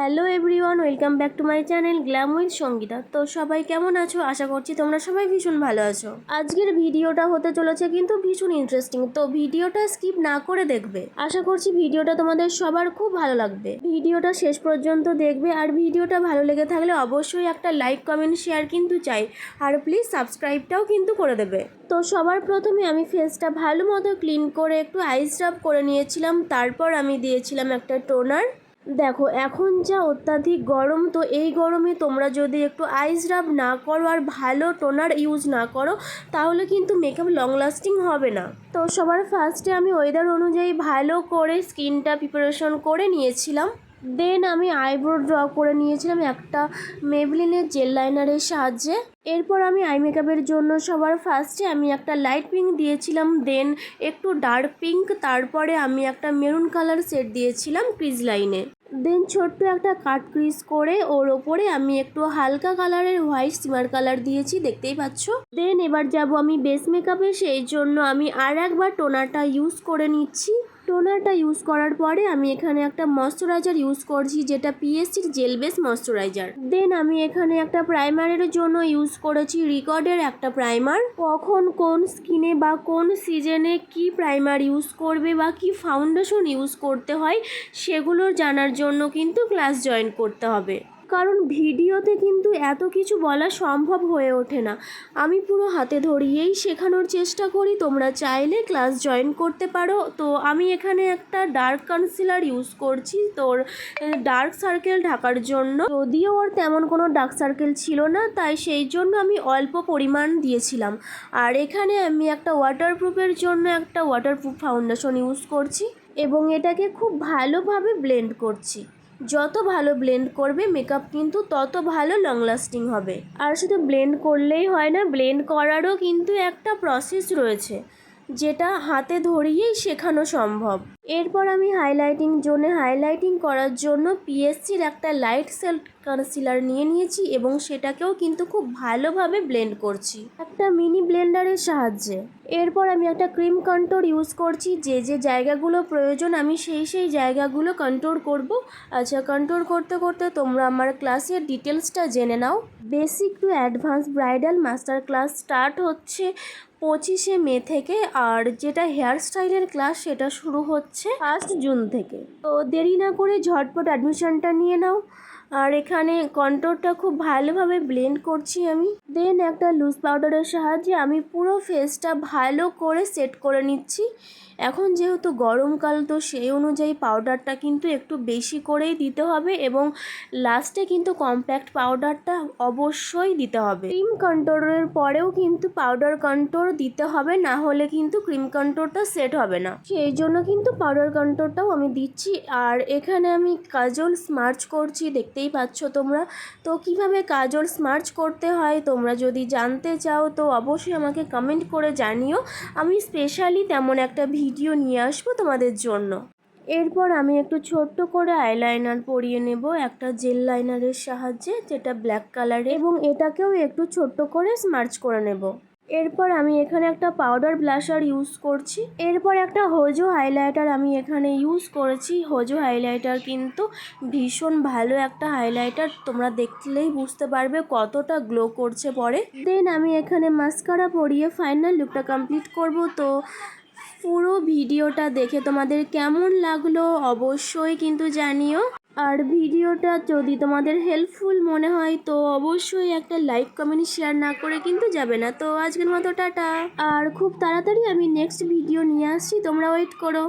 Hello everyone, welcome back to my channel glam with Sangeeta. তো সবাই কেমন আছো? আশা করছি তোমরা সবাই ভীষণ ভালো আছো। আজকের ভিডিওটা হতে চলেছে কিন্তু ভীষণ ইন্টারেস্টিং তো ভিডিওটা স্কিপ না করে দেখবে। আশা করছি ভিডিওটা তোমাদের সবার খুব ভালো লাগবে। ভিডিওটা শেষ পর্যন্ত দেখবে আর ভিডিওটা ভালো লেগে থাকলে অবশ্যই একটা লাইক কমেন্ট শেয়ার কিন্তু চাই। আর প্লিজ সাবস্ক্রাইবটাও কিন্তু করে দেবে। তো সবার প্রথমে আমি ফেসটা ভালো মতো ক্লিন করে একটু আইস রাব করে নিয়েছিলাম, তারপর আমি দিয়েছিলাম একটা টোনার দেখো, এখন যা অত্যাধিক গরম, তো এই গরমে তোমরা যদি একটু আইস রাব না করো আর ভালো টোনার ইউজ না করো, তাহলে কিন্তু মেকআপ লং লাস্টিং হবে না। তো সবার ফার্স্টে আমি ওয়েদার অনুযায়ী ভালো করে স্কিনটা প্রিপারেশন করে নিয়েছিলাম। দেন আমি আইব্রো ড্র করে নিয়েছিলাম একটা মেবলিনের জেল লাইনারের সাহায্যে। এরপর আমি আই মেকআপের জন্য সবার ফার্স্টে আমি একটা লাইট পিঙ্ক দিয়েছিলাম দেন একটু ডার্ক পিঙ্ক তারপরে আমি একটা মেরুন কালার সেট দিয়েছিলাম ক্রিজ লাইনে দেন ছোট্ট একটা কাট ক্রিজ করে ওর ওপরে আমি একটু হালকা কালারের হোয়াইট সিমার কালার দিয়েছি, দেখতেই পাচ্ছ? দেন এবার যাব আমি বেস মেকআপে সেই জন্য আমি আর একবার টোনারটা ইউজ করে নিচ্ছি। টোনারটা ইউজ করার পরে আমি এখানে একটা ময়শ্চারাইজার ইউজ করছি, যেটা পিএসসির জেল বেস ময়শ্চারাইজার দেন আমি এখানে একটা প্রাইমারের জন্য ইউজ করেছি রিকর্ডের একটা প্রাইমার কখন কোন স্কিনে বা কোন সিজনে কি প্রাইমার ইউজ করবে বা কি ফাউন্ডেশন ইউজ করতে হয় সেগুলোর জানার জন্য কিন্তু ক্লাস জয়েন করতে হবে। কারণ ভিডিওতে কিন্তু এত কিছু বলা সম্ভব হয়ে ওঠে না। আমি পুরো হাতে ধরিয়েই শেখানোর চেষ্টা করি, তোমরা চাইলে ক্লাস জয়েন করতে পারো। তো আমি এখানে একটা ডার্ক কনসিলার ইউজ করছি তোর ডার্ক সার্কেল ঢাকার জন্য। যদিও ওর তেমন কোনো ডার্ক সার্কেল ছিল না, তাই সেই জন্য আমি অল্প পরিমাণ দিয়েছিলাম। আর এখানে আমি একটা ওয়াটারপ্রুফের জন্য একটা ওয়াটারপ্রুফ ফাউন্ডেশন ইউজ করছি। এবং এটাকে খুব ভালোভাবে ব্লেন্ড করছি। যত ভালো ব্লেন্ড করবে মেকআপ কিন্তু তত ভালো লং লাস্টিং হবে। আর শুধু ব্লেন্ড করলেই হয় না, ব্লেন্ড করারও কিন্তু একটা প্রসেস রয়েছে, যেটা হাতে ধরিয়েই শেখানো সম্ভব। এরপর আমি হাইলাইটিং জোনে হাইলাইটিং করার জন্য পিএসসির একটা লাইট সেল কনসিলার নিয়ে নিয়েছি এবং সেটাকেও কিন্তু খুব ভালোভাবে ব্লেন্ড করছি। একটা মিনি ব্লেন্ডারের সাহায্যে। এরপর আমি একটা ক্রিম কন্ট্রোর ইউজ করছি, যে যে জায়গাগুলো প্রয়োজন আমি সেই সেই জায়গাগুলো কন্ট্রোল করব। আচ্ছা কন্ট্রোল করতে করতে তোমরা আমার ক্লাসের ডিটেলসটা জেনে নাও। Basic to advance bridal master class start হচ্ছে পঁচিশে মে থেকে, আর যেটা হেয়ার স্টাইলের ক্লাস সেটা শুরু হচ্ছে ফার্স্ট জুন থেকে। তো দেরি না করে ঝটপট অ্যাডমিশনটা নিয়ে নাও। আর এখানে কন্ট্রোলটা খুব ভালোভাবে ব্লেন্ড করছি আমি। দেন একটা লুজ পাউডারের সাহায্যে আমি পুরো ফেসটা ভালো করে সেট করে নিচ্ছি। এখন যেহেতু গরমকাল তো সেই অনুযায়ী পাউডারটা কিন্তু একটু বেশি করেই দিতে হবে এবং লাস্টে কিন্তু কম্প্যাক্ট পাউডারটা অবশ্যই দিতে হবে। ক্রিম কন্ট্রোলের পরেও কিন্তু পাউডার কন্ট্রোল দিতে হবে, না হলে কিন্তু ক্রিম কন্ট্রোলটা সেট হবে না। সেই জন্য কিন্তু পাউডার কন্ট্রোলটাও আমি দিচ্ছি। আর এখানে আমি কাজল স্মার্চ করছি দেখতেই পাচ্ছ তোমরা? তো কীভাবে কাজল স্মার্চ করতে হয়? তোমরা যদি জানতে চাও, তো অবশ্যই আমাকে কমেন্ট করে জানিও। আমি স্পেশালি তেমন একটা ভিডিও নিয়ে আসব তোমাদের জন্য। এরপর আমি একটু ছোট্ট করে আইলাইনার পরিয়ে নেব একটা জেল লাইনারের সাহায্যে, যেটা ব্ল্যাক কালারের এবং এটাকেও একটু ছোট্ট করে স্মার্চ করে নেব। এরপর আমি এখানে একটা পাউডার ব্লাশার ইউজ করছি। এরপর একটা হোজো হাইলাইটার আমি এখানে ইউজ করেছি। হোজো হাইলাইটার কিন্তু ভীষণ ভালো একটা হাইলাইটার তোমরা দেখলেই বুঝতে পারবে কতটা গ্লো করছে পরে। দেন আমি এখানে মাস্কারা পরিয়ে ফাইনাল লুকটা কমপ্লিট করব। তো পুরো ভিডিওটা দেখে তোমাদের কেমন লাগল অবশ্যই কিন্তু জানিও। আর ভিডিওটা যদি তোমাদের হেল্পফুল মনে হয়, তো অবশ্যই একটা লাইক কমেন্ট শেয়ার না করে কিন্তু যাবে না। তো আজকের মতো টাটা। আর খুব তাড়াতাড়ি আমি নেক্সট ভিডিও নিয়ে আসছি, তোমরা ওয়েট করো।